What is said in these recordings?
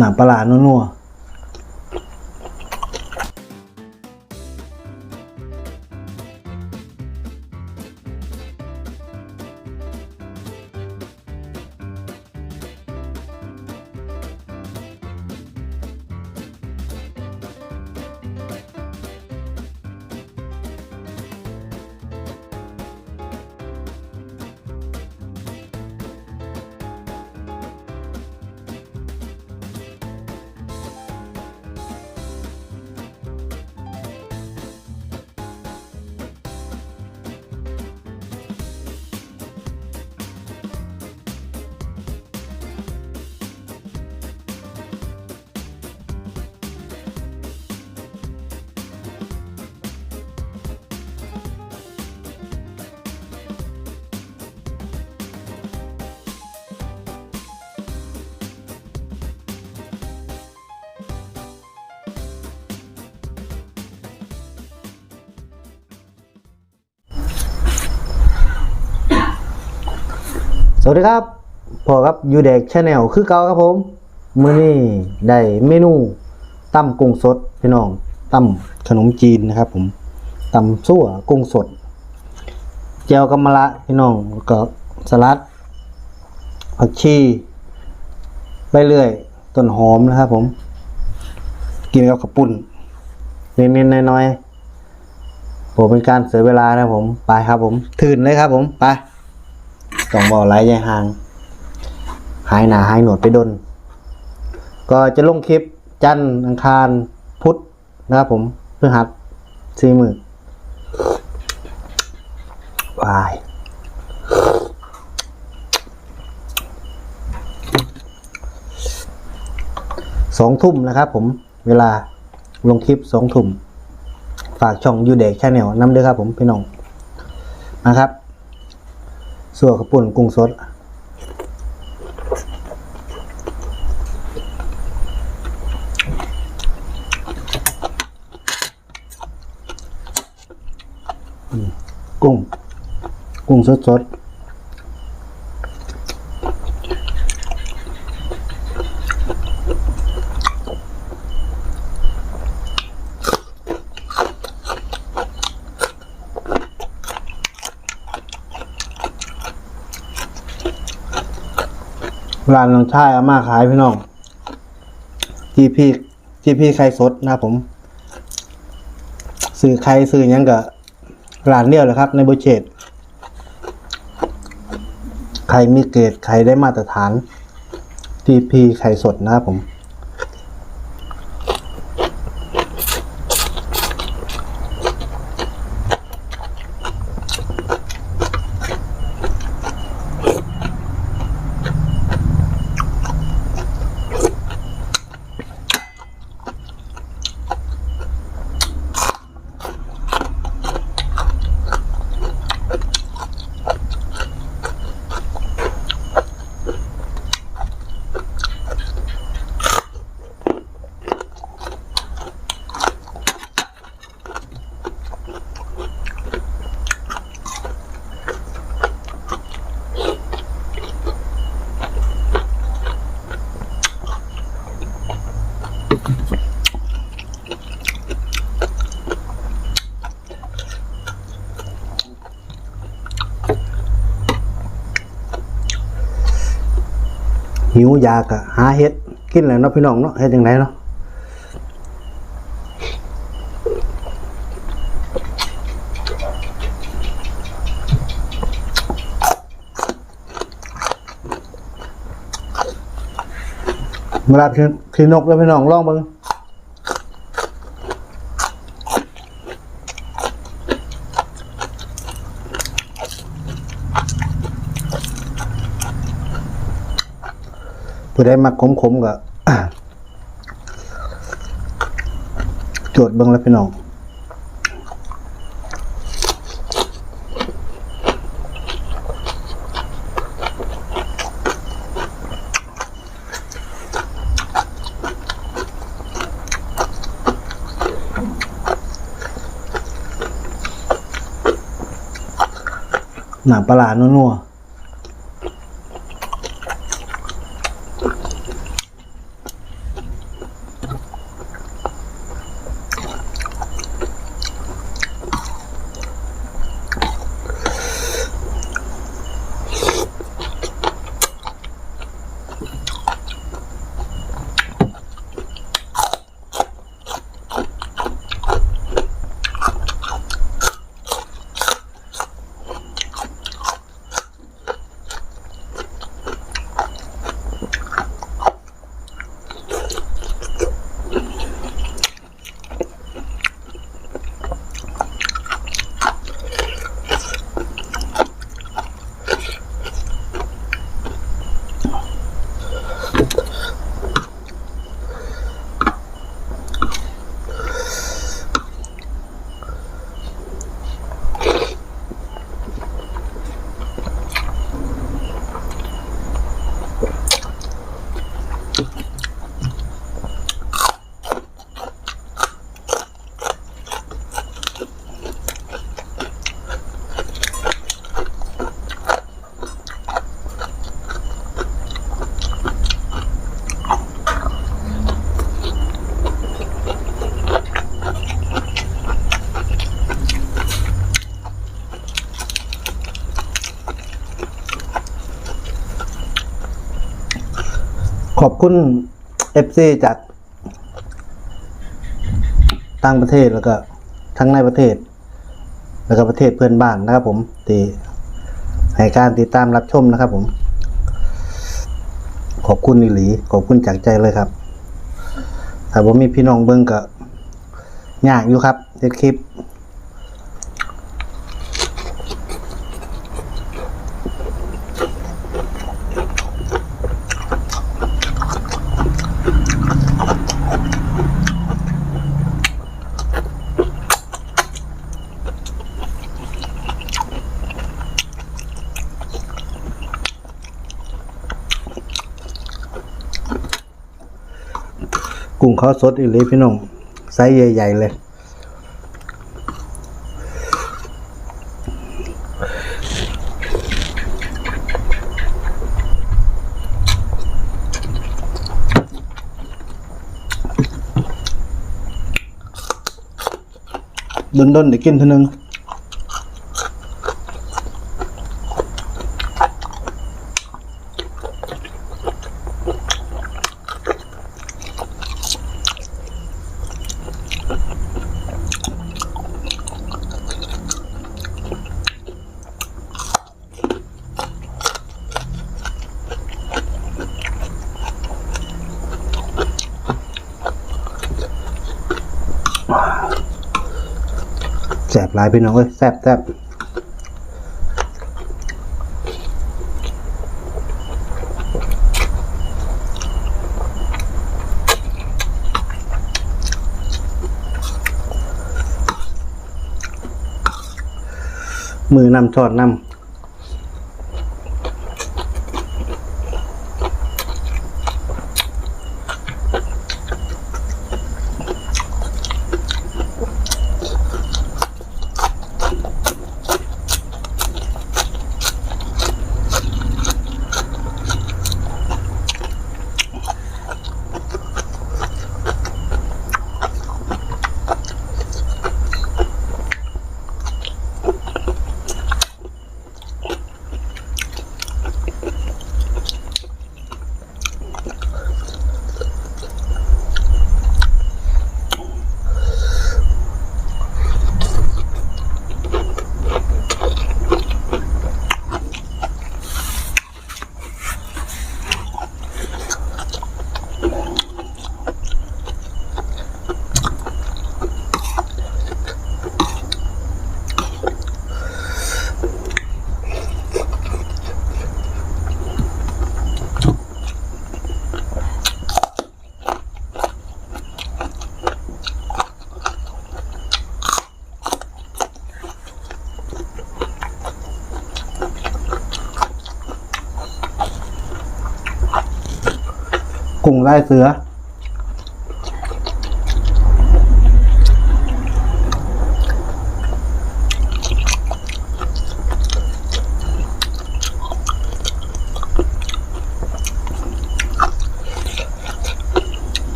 หนามปลาร้านัวๆ วัสดีครับพอครับยูเด็กชาแนลคือเก่าครับผมมื้อนี้ได้เมนูตั้มกุ้งสดพี่น้องตั้มขนมจีนนะครับ ผมตั้มซั่วกุ้งสดเจียวกำมะละพี่น้องก็สลัดผักชีใบเลื่อยต้นหอมนะครับ ผม กินกับข้าวปุ้นเน้นๆน้อยๆผมเป็นการเสียเวลานะครับผม ไปครับผม ถืนเลยครับผม ไป ต้องบอกไร้ใจห่าง หายหนาหายหนวดไปดน ก็จะลงคลิปจันทร์อังคารพุธนะครับผมเพื่อหัดสี่มือวายสองทุ่มนะครับผมเวลาลงคลิปสองทุ่ม ฝากช่องยูเด็กชาแนลน้ำด้วยครับผมพี่น้องนะครับ สัวกระปุ่นกุ้งสดกุ้ง กุ้งสดสด ร้านน้องชายอาม่าขายพี่น้องจีพีจีพีไข่สดนะผมซื้อไข่ซื้อยังกับร้านเดียวเลยครับ ในโบเชตไข่มีเกรดไข่ได้มาตรฐานจีพีไข่สดนะครับผม หิวยากะหาเฮ็ดกินแล้วเนาะพี่น้องเนาะเฮ็ดยังไงเนาะเวลาพี่พี่นกแล้วพี่น้องลองเบิ่ง ผู้ใดมักขมๆก็โจทย์เบิ่งแล้วพี่น้องหนังปลาร้านัวๆ ขอบคุณเอฟซีจากต่างประเทศแล้วก็ทั้งในประเทศ แล้วก็ประเทศเพื่อนบ้านนะครับผมที่ให้การติดตามรับชมนะครับผม ขอบคุณอิหลี ขอบคุณจากใจเลยครับถ้าผมมีพี่น้องเบิ้งก็ยากอยู่ครับเฮ็ดคลิป ขาสดอีหลีพี่น้องไซส์ใหญ่ ๆ เลย ดนดนๆเดี๋ยวกินทีนึง บหลายพี่น้องเอ้ยแสบแซ่บมือนำชอดนำ กุ้งลายเสือ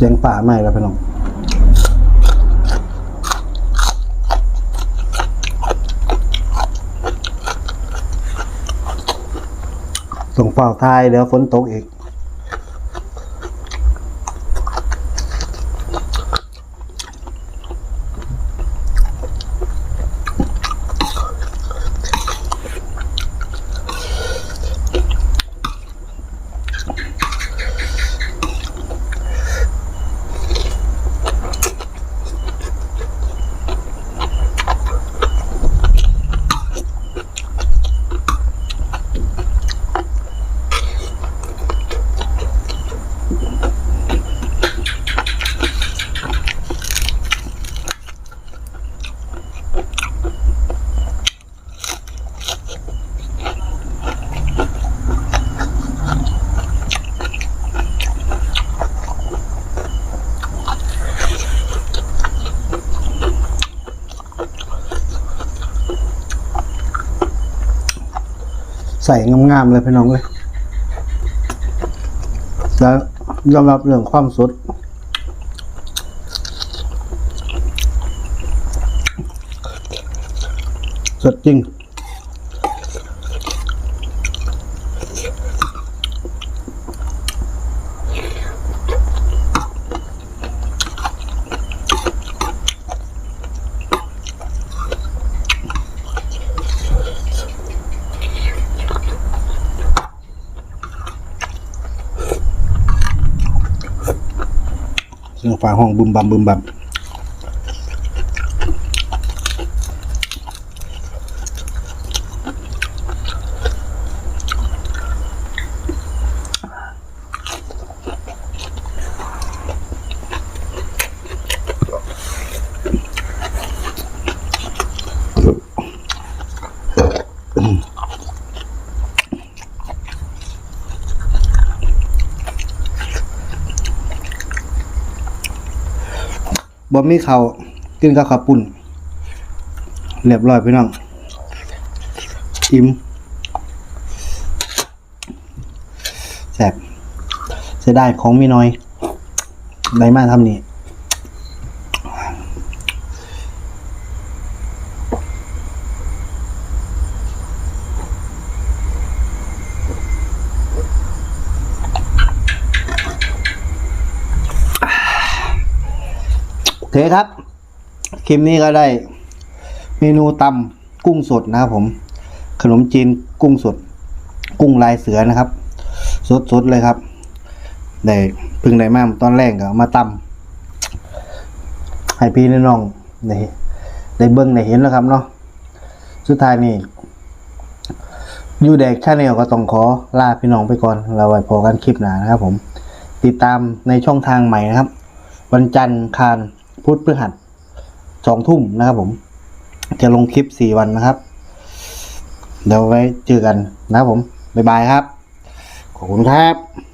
เสียงป่าไหมแล้วพี่น้องส่งเป่าทายเดี๋ยวฝนตกอีก ใส่งามๆเลยพี่น้องเลยแล้วยอมรับเรื่องความสดสดจริง เสียงฝาห้องบึมบัมบึมบัม บ่มีเขากินกับข้าวปุ่นเรียบร้อยพี่น้องอิ่มแซ่บเสียดายของมีน้อยได้มาทำนี่ เคครับ คลิปนี้ก็ได้ เมนูตำกุ้งสดนะครับผม ขนมจีนกุ้งสด กุ้งลายเสือนะครับ สดสดๆเลยครับได้พึ่งได้มาตอนแรกก็มาตำให้พี่น้องได้ได้เบิ้งได้เห็นแล้วครับเนาะสุดท้ายนี่ยูเด็กชาแนลก็ต้องขอลาพี่น้องไปก่อน เราไว้พอกันคลิปหน้านะครับผม ติดตามในช่องทางใหม่นะครับ วันจันทร์คาร พุธพฤหัสสองทุ่มนะครับผม จะลงคลิปสี่วันนะครับ เดี๋ยวไว้เจอกันนะครับผม บ๊ายบายครับ ขอบคุณครับ